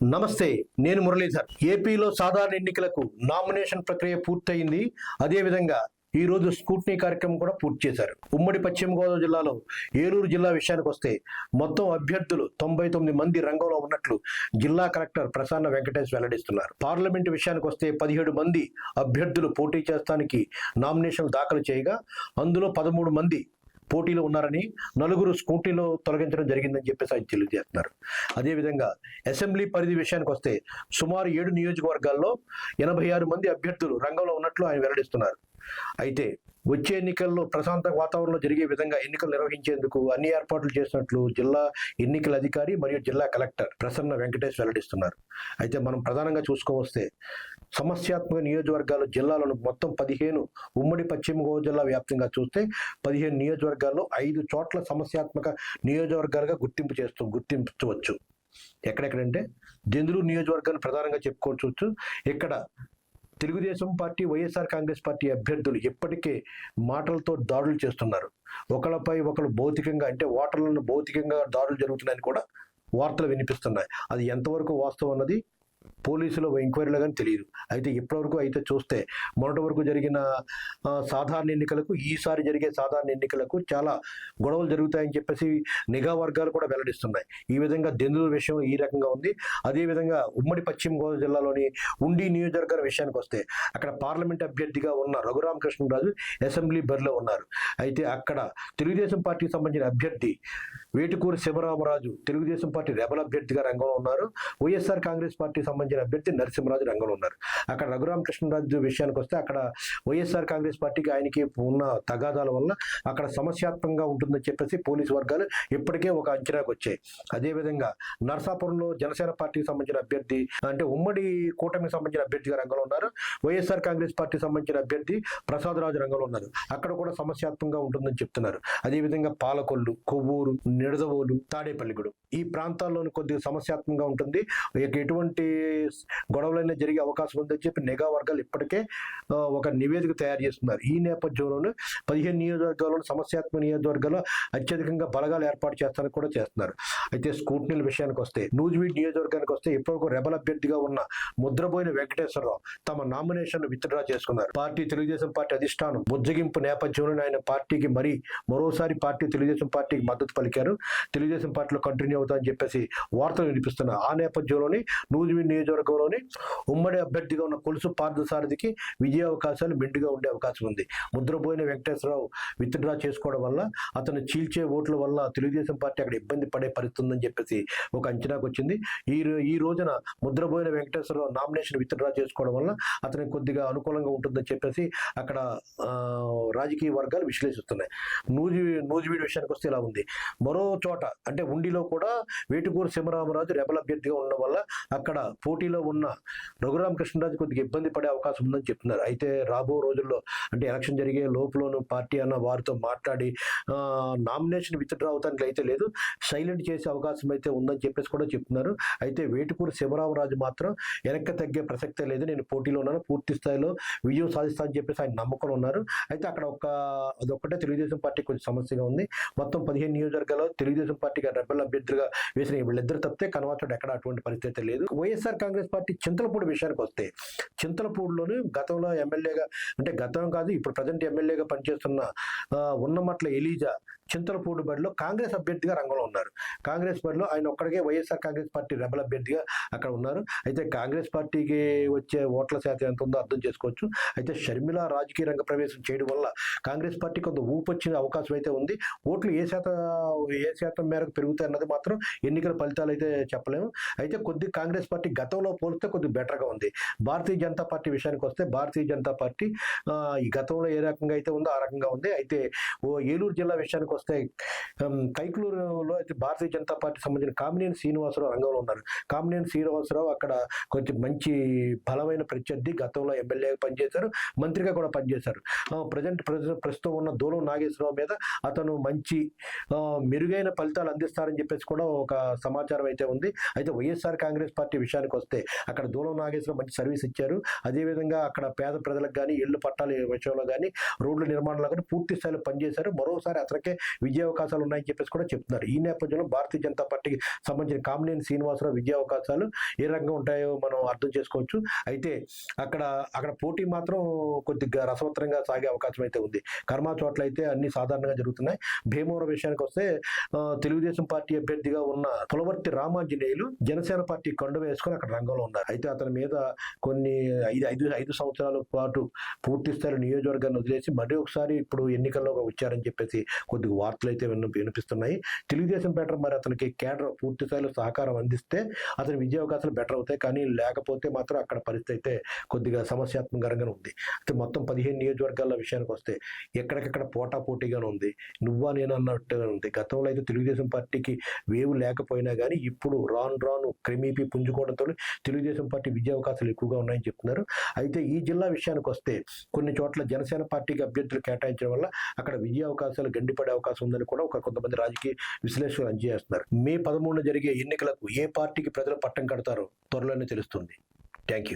నమస్తే నేను మురళీధర్. ఏపీలో సాధారణ ఎన్నికలకు నామినేషన్ ప్రక్రియ పూర్తయింది. అదేవిధంగా ఈ రోజు స్కూట్నీ కార్యక్రమం కూడా పూర్తి చేశారు. ఉమ్మడి పశ్చిమ గోదావరి జిల్లాలో ఏలూరు జిల్లా విషయానికి వస్తే మొత్తం అభ్యర్థులు తొంభై తొమ్మిది మంది రంగంలో ఉన్నట్లు జిల్లా కలెక్టర్ ప్రసన్న వెంకటేష్ వెల్లడిస్తున్నారు. పార్లమెంటు విషయానికి వస్తే పదిహేడు మంది అభ్యర్థులు పోటీ చేస్తానికి నామినేషన్లు దాఖలు చేయగా అందులో పదమూడు మంది పోటీలో ఉన్నారని నలుగురు స్కూటీలో తొలగించడం జరిగిందని చెప్పేసి ఆయన తెలియజేస్తున్నారు. అదేవిధంగా అసెంబ్లీ పరిధి విషయానికి వస్తే సుమారు ఏడు నియోజకవర్గాల్లో ఎనభై ఆరు మంది అభ్యర్థులు రంగంలో ఉన్నట్లు ఆయన వెల్లడిస్తున్నారు. అయితే వచ్చే ఎన్నికల్లో ప్రశాంత వాతావరణంలో జరిగే విధంగా ఎన్నికలు నిర్వహించేందుకు అన్ని ఏర్పాట్లు చేసినట్లు జిల్లా ఎన్నికల అధికారి మరియు జిల్లా కలెక్టర్ ప్రసన్న వెంకటేష్ వెల్లడిస్తున్నారు. అయితే మనం ప్రధానంగా చూసుకోవస్తే సమస్యాత్మక నియోజకవర్గాలు జిల్లాలను మొత్తం పదిహేను ఉమ్మడి పశ్చిమ గోదావరి జిల్లా వ్యాప్తంగా చూస్తే పదిహేను నియోజకవర్గాల్లో ఐదు చోట్ల సమస్యాత్మక నియోజకవర్గాలుగా గుర్తింపు చేస్తూ గుర్తించవచ్చు. ఎక్కడెక్కడంటే దెందులూరు నియోజకవర్గాన్ని ప్రధానంగా చెప్పుకోవచ్చు ఇక్కడ Telugu Desam party YSR Congress party అభ్యర్థులు ఇప్పటికే మాటలతో దాడులు చేస్తున్నారు. ఒకళ్ళపై ఒకరు భౌతికంగా అంటే ఓటర్లను భౌతికంగా దాడులు జరుగుతున్నాయని కూడా వార్తలు వినిపిస్తున్నాయి. అది ఎంతవరకు వాస్తవం అన్నది పోలీసులు ఎంక్వైరీలో కానీ తెలియదు. అయితే ఇప్పటివరకు అయితే చూస్తే మొన్నటి వరకు జరిగిన సాధారణ ఎన్నికలకు ఈసారి జరిగే సాధారణ ఎన్నికలకు చాలా గొడవలు జరుగుతాయని చెప్పేసి నిఘా వర్గాలు కూడా వెల్లడిస్తున్నాయి. ఈ విధంగా దెందులూరు విషయం ఈ రకంగా ఉంది. అదేవిధంగా ఉమ్మడి పశ్చిమ గోదావరి జిల్లాలోని ఉండి నియోజకవర్గం విషయానికి వస్తే అక్కడ పార్లమెంట్ అభ్యర్థిగా ఉన్న రఘురామకృష్ణరాజు అసెంబ్లీ బరిలో ఉన్నారు. అయితే అక్కడ తెలుగుదేశం పార్టీకి సంబంధించిన అభ్యర్థి వేటుకూరి శివరామరాజు తెలుగుదేశం పార్టీ రెబల్ అభ్యర్థిగా రంగంలో ఉన్నారు. వైఎస్ఆర్ కాంగ్రెస్ పార్టీ సంబంధించిన అభ్యర్థి నరసింహరాజు రంగంలో ఉన్నారు. అక్కడ రఘురామకృష్ణరాజు విషయానికి వస్తే అక్కడ వైఎస్ఆర్ కాంగ్రెస్ పార్టీకి ఆయనకి ఉన్న తగాదాల వల్ల అక్కడ సమస్యాత్మకంగా ఉంటుందని చెప్పేసి పోలీసు వర్గాలు ఇప్పటికే ఒక అంచనాకు వచ్చాయి. అదేవిధంగా నరసాపురంలో జనసేన పార్టీకి సంబంధించిన అభ్యర్థి అంటే ఉమ్మడి కూటమికి సంబంధించిన అభ్యర్థిగా రంగంలో ఉన్నారు. వైఎస్ఆర్ కాంగ్రెస్ పార్టీ సంబంధించిన అభ్యర్థి ప్రసాద్ రాజు రంగంలో ఉన్నారు. అక్కడ కూడా సమస్యాత్మకంగా ఉంటుందని చెప్తున్నారు. అదేవిధంగా పాలకొల్లు కొవ్వూరు నిడదవోలు తాడేపల్లిగూడెం ఈ ప్రాంతాల్లోని కొద్దిగా సమస్యాత్మకంగా ఉంటుంది. ఎటువంటి గొడవలైనా జరిగే అవకాశం ఉందని చెప్పి నిఘా వర్గాలు ఇప్పటికే ఒక నివేదిక తయారు చేస్తున్నారు. ఈ నేపథ్యంలోనూ పదిహేను నియోజకవర్గాల్లో సమస్యాత్మక నియోజకవర్గాల్లో అత్యధికంగా బలగాలు ఏర్పాటు చేస్తారని కూడా చేస్తున్నారు. అయితే స్కూట్నీల విషయానికి వస్తే నూజివీడ్ నియోజకవర్గానికి వస్తే ఇప్పటివరకు రెబల్ అభ్యర్థిగా ఉన్న ముద్రబోయిన వెంకటేశ్వరరావు తమ నామినేషన్ విత్డ్రా చేసుకున్నారు. పార్టీ తెలుగుదేశం పార్టీ అధిష్టానం బుజ్జగింపు నేపథ్యంలో ఆయన పార్టీకి మరీ మరోసారి పార్టీ తెలుగుదేశం పార్టీకి మద్దతు పలికారు. తెలుగుదేశం పార్టీలో కంటిన్యూ అవుతా అని చెప్పేసి వార్తలు వినిపిస్తున్నారు ఆ నేపథ్యంలోనే నూజివీడ్ నియోజకవర్గంలోని ఉమ్మడి అభ్యర్థిగా ఉన్న కొలుసు పార్థసారథికి విజయ అవకాశాలు మెండుగా ఉండే అవకాశం ఉంది. ముద్రపోయిన వెంకటేశ్వరరావు విత్డ్రా చేసుకోవడం వల్ల అతను చీల్చే ఓట్ల వల్ల తెలుగుదేశం పార్టీ అక్కడ ఇబ్బంది పడే పరిస్థితి ఉందని చెప్పేసి ఒక అంచనాకు వచ్చింది. ఈ ఈ రోజున ముద్రపోయిన వెంకటేశ్వరరావు నామినేషన్ విత్డ్రా చేసుకోవడం వల్ల అతనికి కొద్దిగా అనుకూలంగా ఉంటుందని చెప్పేసి అక్కడ రాజకీయ వర్గాలు విశ్లేషిస్తున్నాయి. నూజి నూజివీడు విషయానికి వస్తే ఇలా ఉంది. మరో చోట అంటే ఉండిలో కూడా వేటుకూరు సింహరామరాజు రెబల్ అభ్యర్థిగా ఉండడం వల్ల అక్కడ పోటీలో ఉన్న రఘురామకృష్ణరాజు కొద్దిగా ఇబ్బంది పడే అవకాశం ఉందని చెప్తున్నారు. అయితే రాబో రోజుల్లో అంటే ఎలక్షన్ జరిగే లోపలను పార్టీ అన్న వారితో మాట్లాడి నామినేషన్ విత్డ్రా అవటానికి అయితే లేదు సైలెంట్ చేసే అవకాశం అయితే ఉందని చెప్పేసి కూడా చెప్తున్నారు. అయితే వేటుకూరు శివరామరాజు మాత్రం వెనక్కి తగ్గే ప్రసక్తే లేదు. నేను పోటీలో ఉన్నాను పూర్తి స్థాయిలో విజయం సాధిస్తా అని చెప్పేసి ఆయన నమ్మకం ఉన్నారు. అయితే అక్కడ ఒక అదొక్కటే తెలుగుదేశం పార్టీ కొంచెం సమస్యగా ఉంది. మొత్తం పదిహేను నియోజకవర్గాల్లో తెలుగుదేశం పార్టీగా రెబల్ అభ్యర్థిగా వేసిన వీళ్ళిద్దరు తప్పితే కనవాచోడు ఎక్కడ అటువంటి పరిస్థితి లేదు. YS YSR Congress party Chintalapudi విషయానికి వస్తే చింతలపూడిలోని గతంలో ఎమ్మెల్యేగా అంటే గతం కాదు ఇప్పుడు ప్రజెంట్ ఎమ్మెల్యేగా పనిచేస్తున్న ఉన్నమట్ల ఎలీజా చింతలపూడి బడిలో కాంగ్రెస్ అభ్యర్థిగా రంగంలో ఉన్నారు. కాంగ్రెస్ బడిలో ఆయన ఒక్కడికే వైఎస్ఆర్ కాంగ్రెస్ పార్టీ రెబల్ అభ్యర్థిగా అక్కడ ఉన్నారు. అయితే కాంగ్రెస్ పార్టీకి వచ్చే ఓట్ల శాతం ఎంత ఉందో అర్థం చేసుకోవచ్చు. అయితే షర్మిల రాజకీయ రంగ ప్రవేశం చేయడం వల్ల కాంగ్రెస్ పార్టీ కొంత ఊపు వచ్చిన అవకాశం అయితే ఉంది. ఓట్లు ఏ శాతం ఏ శాతం మేరకు పెరుగుతాయి అన్నది మాత్రం ఎన్నికల ఫలితాలు అయితే చెప్పలేము. అయితే కొద్ది కాంగ్రెస్ పార్టీ గతంలో పోలిస్తే కొద్దిగా బెటర్గా ఉంది. భారతీయ జనతా పార్టీ విషయానికి వస్తే భారతీయ జనతా పార్టీ ఈ గతంలో ఏ రకంగా అయితే ఉందో ఆ రకంగా ఉంది. అయితే ఓ ఏలూరు జిల్లా విషయానికి వస్తే కైకులూరులో కైకలూరులో అయితే భారతీయ జనతా పార్టీ సంబంధించిన కామినేని శ్రీనివాసరావు రంగంలో ఉన్నారు. కామినేని శ్రీనివాసరావు అక్కడ కొంచెం మంచి బలమైన ప్రత్యర్థి గతంలో ఎమ్మెల్యేగా పనిచేశారు మంత్రిగా కూడా పనిచేశారు. ప్రజెంట్ ప్రస్తుతం ఉన్న దూలం నాగేశ్వరరావు మీద అతను మంచి మెరుగైన ఫలితాలు అందిస్తారని చెప్పేసి కూడా ఒక సమాచారం అయితే ఉంది. అయితే వైఎస్ఆర్ కాంగ్రెస్ పార్టీ విషయానికి విషయానికి వస్తే అక్కడ దూలం నాగేశ్వరం మంచి సర్వీస్ ఇచ్చారు. అదేవిధంగా అక్కడ పేద ప్రజలకు కానీ ఇళ్ళు పట్టాల విషయంలో కానీ రోడ్ల నిర్మాణంలో కానీ పూర్తి స్థాయిలో పనిచేశారు. మరోసారి అతనికే విజయ అవకాశాలు ఉన్నాయని చెప్పేసి కూడా చెప్తున్నారు. ఈ నేపథ్యంలో భారతీయ జనతా పార్టీకి సంబంధించిన కామినేని శ్రీనివాసరావు విజయ అవకాశాలు ఏ రకంగా ఉంటాయో మనం అర్థం చేసుకోవచ్చు. అయితే అక్కడ అక్కడ పోటీ మాత్రం కొద్దిగా రసవత్తరంగా సాగే అవకాశం అయితే ఉంది. కర్మా చోట్ల అయితే అన్ని సాధారణంగా జరుగుతున్నాయి. భీమవరం విషయానికి వస్తే తెలుగుదేశం పార్టీ అభ్యర్థిగా ఉన్న పులవర్తి రామాంజనేయులు జనసేన పార్టీ కండు వేసుకొని అక్కడ రంగంలో ఉన్నారు. అయితే అతని మీద కొన్ని ఐదు ఐదు ఐదు సంవత్సరాల పాటు పూర్తి స్థాయి నియోజకవర్గాన్ని వదిలేసి మరీ ఒకసారి ఇప్పుడు ఎన్నికల్లో వచ్చారని చెప్పేసి కొద్దిగా వార్తలు అయితే విన్న వినిపిస్తున్నాయి. తెలుగుదేశం బెటర్ మరి అతనికి కేడర్ పూర్తి స్థాయిలో సహకారం అందిస్తే అతని విజయ అవకాశాలు బెటర్ అవుతాయి. కానీ లేకపోతే మాత్రం అక్కడ పరిస్థితి అయితే కొద్దిగా సమస్యాత్మకంగానే ఉంది. అయితే మొత్తం పదిహేను నియోజకవర్గాల విషయానికి వస్తే ఎక్కడికక్కడ పోటా పోటీగానే ఉంది. నువ్వా నేను అన్నట్టుగా ఉంది. గతంలో అయితే తెలుగుదేశం పార్టీకి వేవు లేకపోయినా కానీ ఇప్పుడు రాను రాను క్రమీపీ పుంజుకోవడంతో తెలుగుదేశం పార్టీ విజయ అవకాశాలు ఎక్కువగా ఉన్నాయని చెప్తున్నారు. అయితే ఈ జిల్లా విషయానికి వస్తే కొన్ని చోట్ల జనసేన పార్టీకి అభ్యర్థులు కేటాయించడం వల్ల అక్కడ విజయ అవకాశాలు గండిపడే అవకాశం ఉందని కూడా ఒక కొంతమంది రాజకీయ విశ్లేషకులు అంచనేస్తున్నారు మే పదమూడున జరిగే ఎన్నికలకు ఏ పార్టీకి ప్రజలు పట్టం కడతారో త్వరలోనే తెలుస్తుంది. Thank you